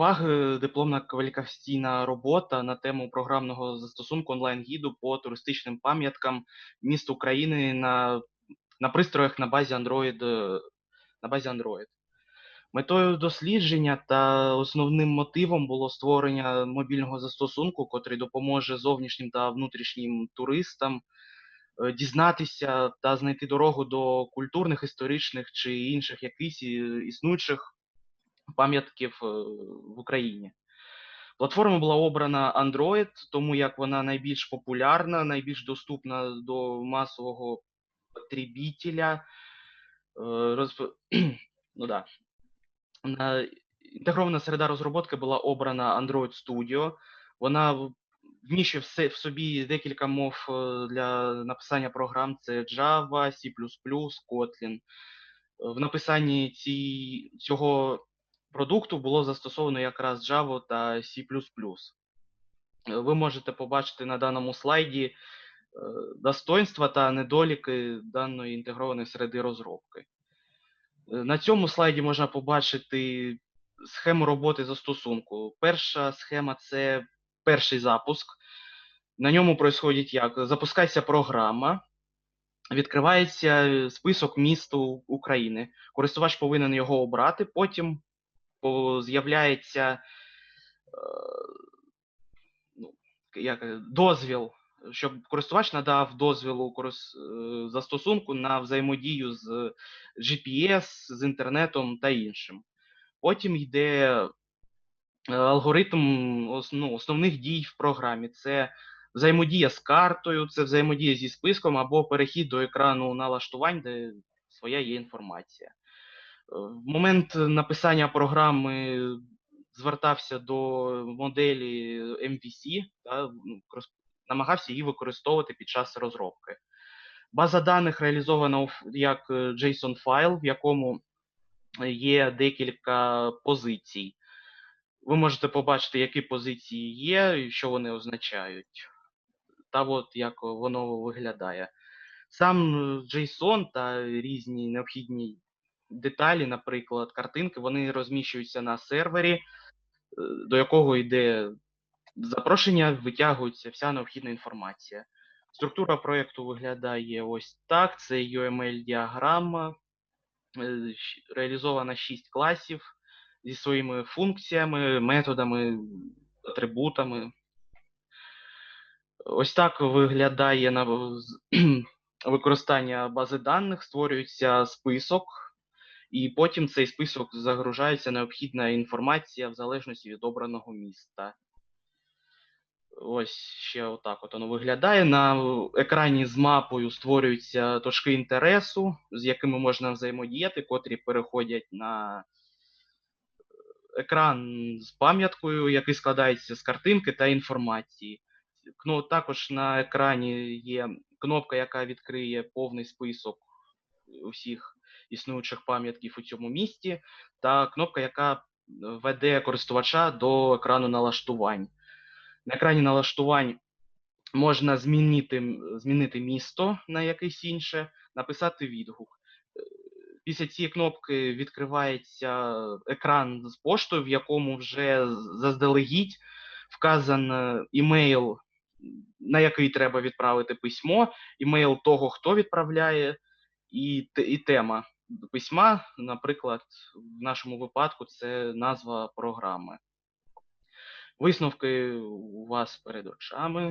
уваги дипломна кваліфікаційна робота на тему програмного застосунку онлайн-гіду по туристичним пам'яткам міст України на, на пристроях на базі Android. е, На базі Android. Метою дослідження та основним мотивом було створення мобільного застосунку, котрий допоможе зовнішнім та внутрішнім туристам е, дізнатися та знайти дорогу до культурних, історичних чи інших якихось е, існуючих пам'ятків в Україні. Платформа була обрана Android, тому як вона найбільш популярна, найбільш доступна до масового потребителя. Е, розп- Ну, да. Інтегрована середа розробки була обрана Android Studio. Вона вміщує в собі декілька мов е, для написання програм: це Java, C++, Kotlin. Е, В написанні ці, цього продукту було застосовано якраз Java та C++. Е, Ви можете побачити на даному слайді е, достоинства та недоліки даної інтегрованої середи розробки. Е, На цьому слайді можна побачити схему роботи застосунку. Перша схема це перший запуск. На ньому происходить як? Запускається програма, відкривається список міст України. Користувач повинен його обрати, потім по- з'являється е, ну, як, е, дозвіл, щоб користувач надав дозвіл корис- е, застосунку на взаємодію з GPS, з інтернетом та іншим. Потім йде алгоритм ну, основних дій в програмі. Це взаємодія з картою, це взаємодія зі списком або перехід до екрану налаштувань, де своя є інформація. В момент написання програми звертався до моделі MVC, та, ну, намагався її використовувати під час розробки. База даних реалізована як е, JSON-файл, в якому є декілька позицій. Ви можете побачити, які позиції є і що вони означають. Та от як воно виглядає. Сам е, JSON та різні необхідні деталі, наприклад, картинки, вони розміщуються на сервері, е, до якого йде запрошення, витягується вся необхідна інформація. Структура проєкту виглядає ось так: це UML-діаграма, е, реалізовано 6 класів зі своїми функціями, методами, атрибутами. Ось так виглядає на використання бази даних, створюється список, і потім цей список загружається необхідна інформація в залежності від обраного міста. Ось ще отак от воно виглядає. На екрані з мапою створюються точки інтересу, з якими можна взаємодіяти, котрі переходять на екран з пам'яткою, який складається з картинки та інформації. Кно, також на екрані є кнопка, яка відкриє повний список усіх існуючих пам'ятків у цьому місті, та кнопка, яка веде користувача до екрану налаштувань. На екрані налаштувань можна змінити, змінити місто на якесь інше, написати відгук. Е, Після цієї кнопки відкривається екран з поштою, в якому вже заздалегідь вказан е, імейл, на який треба відправити письмо, імейл того, хто відправляє, і, і тема письма, наприклад, в нашому випадку це назва програми. Висновки у вас перед очами.